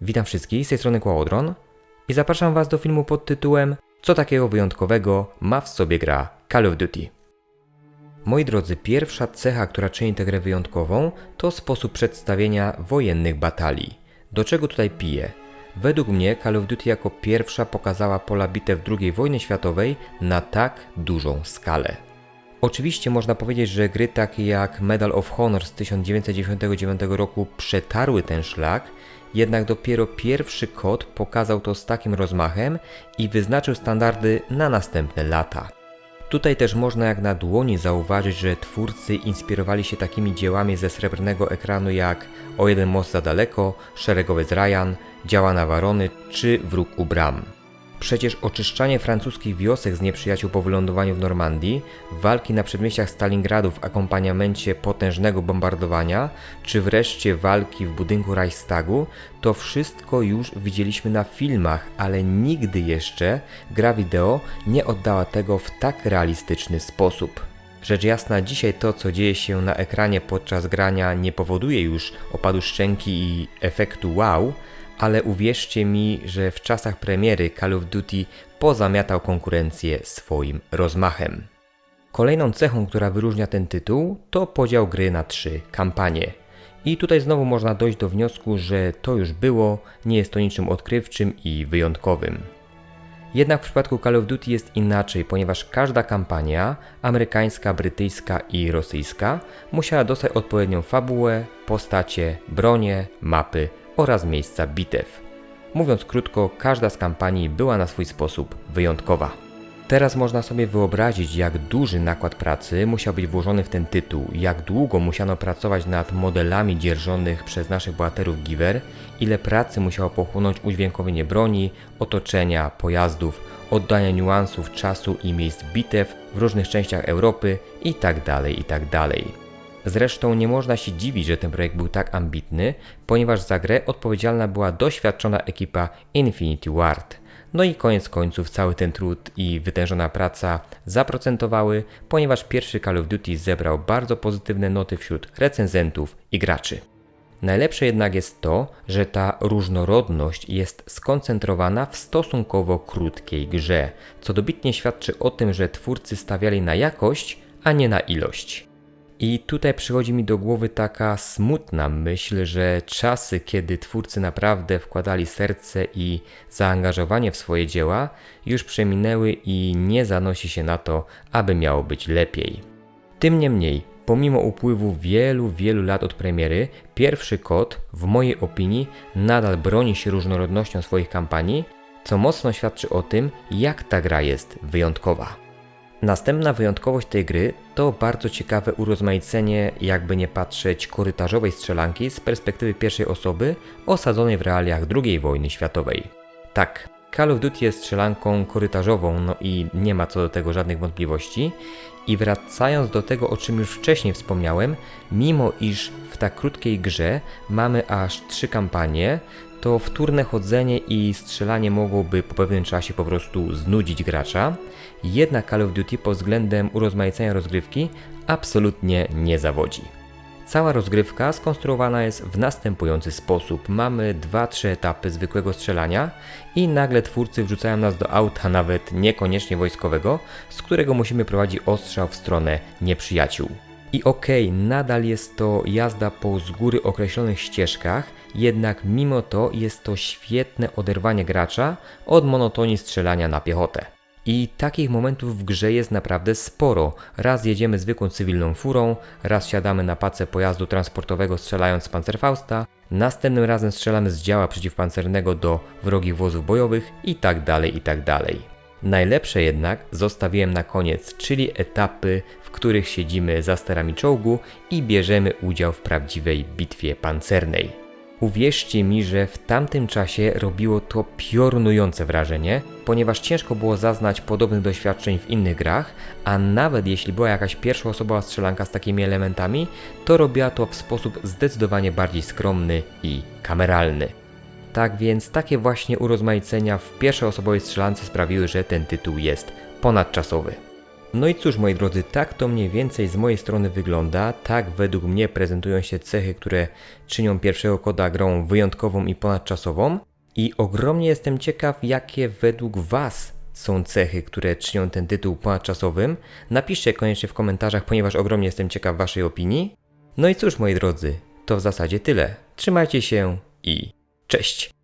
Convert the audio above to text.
Witam wszystkich, z tej strony Kłałodron i zapraszam Was do filmu pod tytułem Co takiego wyjątkowego ma w sobie gra Call of Duty. Moi drodzy, pierwsza cecha, która czyni tę grę wyjątkową, to sposób przedstawienia wojennych batalii. Do czego tutaj piję? Według mnie Call of Duty jako pierwsza pokazała pola bitew II wojny światowej na tak dużą skalę. Oczywiście można powiedzieć, że gry takie jak Medal of Honor z 1999 roku przetarły ten szlak, jednak dopiero pierwszy kod pokazał to z takim rozmachem i wyznaczył standardy na następne lata. Tutaj też można jak na dłoni zauważyć, że twórcy inspirowali się takimi dziełami ze srebrnego ekranu jak O jeden most za daleko, Szeregowiec Ryan, Działa na Warony czy Wróg u bram. Przecież oczyszczanie francuskich wiosek z nieprzyjaciół po wylądowaniu w Normandii, walki na przedmieściach Stalingradu w akompaniamencie potężnego bombardowania, czy wreszcie walki w budynku Reichstagu, to wszystko już widzieliśmy na filmach, ale nigdy jeszcze gra wideo nie oddała tego w tak realistyczny sposób. Rzecz jasna, dzisiaj to, co dzieje się na ekranie podczas grania, nie powoduje już opadu szczęki i efektu wow, ale uwierzcie mi, że w czasach premiery Call of Duty pozamiatał konkurencję swoim rozmachem. Kolejną cechą, która wyróżnia ten tytuł, to podział gry na trzy kampanie. I tutaj znowu można dojść do wniosku, że to już było, nie jest to niczym odkrywczym i wyjątkowym. Jednak w przypadku Call of Duty jest inaczej, ponieważ każda kampania, amerykańska, brytyjska i rosyjska, musiała dostać odpowiednią fabułę, postacie, bronie, mapy oraz miejsca bitew. Mówiąc krótko, każda z kampanii była na swój sposób wyjątkowa. Teraz można sobie wyobrazić, jak duży nakład pracy musiał być włożony w ten tytuł, jak długo musiano pracować nad modelami dzierżonych przez naszych bohaterów Giver, ile pracy musiało pochłonąć udźwiękowienie broni, otoczenia, pojazdów, oddania niuansów czasu i miejsc bitew w różnych częściach Europy itd. itd. Zresztą nie można się dziwić, że ten projekt był tak ambitny, ponieważ za grę odpowiedzialna była doświadczona ekipa Infinity Ward. No i koniec końców cały ten trud i wytężona praca zaprocentowały, ponieważ pierwszy Call of Duty zebrał bardzo pozytywne noty wśród recenzentów i graczy. Najlepsze jednak jest to, że ta różnorodność jest skoncentrowana w stosunkowo krótkiej grze, co dobitnie świadczy o tym, że twórcy stawiali na jakość, a nie na ilość. I tutaj przychodzi mi do głowy taka smutna myśl, że czasy, kiedy twórcy naprawdę wkładali serce i zaangażowanie w swoje dzieła, już przeminęły i nie zanosi się na to, aby miało być lepiej. Tym niemniej, pomimo upływu wielu, wielu lat od premiery, pierwszy kod, w mojej opinii, nadal broni się różnorodnością swoich kampanii, co mocno świadczy o tym, jak ta gra jest wyjątkowa. Następna wyjątkowość tej gry to bardzo ciekawe urozmaicenie, jakby nie patrzeć, korytarzowej strzelanki z perspektywy pierwszej osoby osadzonej w realiach II wojny światowej. Tak, Call of Duty jest strzelanką korytarzową, no i nie ma co do tego żadnych wątpliwości. I wracając do tego, o czym już wcześniej wspomniałem, mimo iż w tak krótkiej grze mamy aż trzy kampanie, to wtórne chodzenie i strzelanie mogłoby po pewnym czasie po prostu znudzić gracza. Jednak Call of Duty pod względem urozmaicenia rozgrywki absolutnie nie zawodzi. Cała rozgrywka skonstruowana jest w następujący sposób. Mamy 2-3 etapy zwykłego strzelania i nagle twórcy wrzucają nas do auta, nawet niekoniecznie wojskowego, z którego musimy prowadzić ostrzał w stronę nieprzyjaciół. I okej, okay, nadal jest to jazda po z góry określonych ścieżkach, jednak mimo to jest to świetne oderwanie gracza od monotonii strzelania na piechotę. I takich momentów w grze jest naprawdę sporo. Raz jedziemy zwykłą cywilną furą, raz siadamy na pacę pojazdu transportowego strzelając z pancerfausta, następnym razem strzelamy z działa przeciwpancernego do wrogich wozów bojowych itd. Tak itd. Tak Najlepsze jednak zostawiłem na koniec, czyli etapy, w których siedzimy za sterami czołgu i bierzemy udział w prawdziwej bitwie pancernej. Uwierzcie mi, że w tamtym czasie robiło to piorunujące wrażenie, ponieważ ciężko było zaznać podobnych doświadczeń w innych grach, a nawet jeśli była jakaś pierwszoosobowa strzelanka z takimi elementami, to robiła to w sposób zdecydowanie bardziej skromny i kameralny. Tak więc takie właśnie urozmaicenia w pierwszoosobowej strzelance sprawiły, że ten tytuł jest ponadczasowy. No i cóż, moi drodzy, tak to mniej więcej z mojej strony wygląda. Tak według mnie prezentują się cechy, które czynią pierwszego koda grą wyjątkową i ponadczasową. I ogromnie jestem ciekaw, jakie według Was są cechy, które czynią ten tytuł ponadczasowym. Napiszcie koniecznie w komentarzach, ponieważ ogromnie jestem ciekaw Waszej opinii. No i cóż, moi drodzy, to w zasadzie tyle. Trzymajcie się i cześć!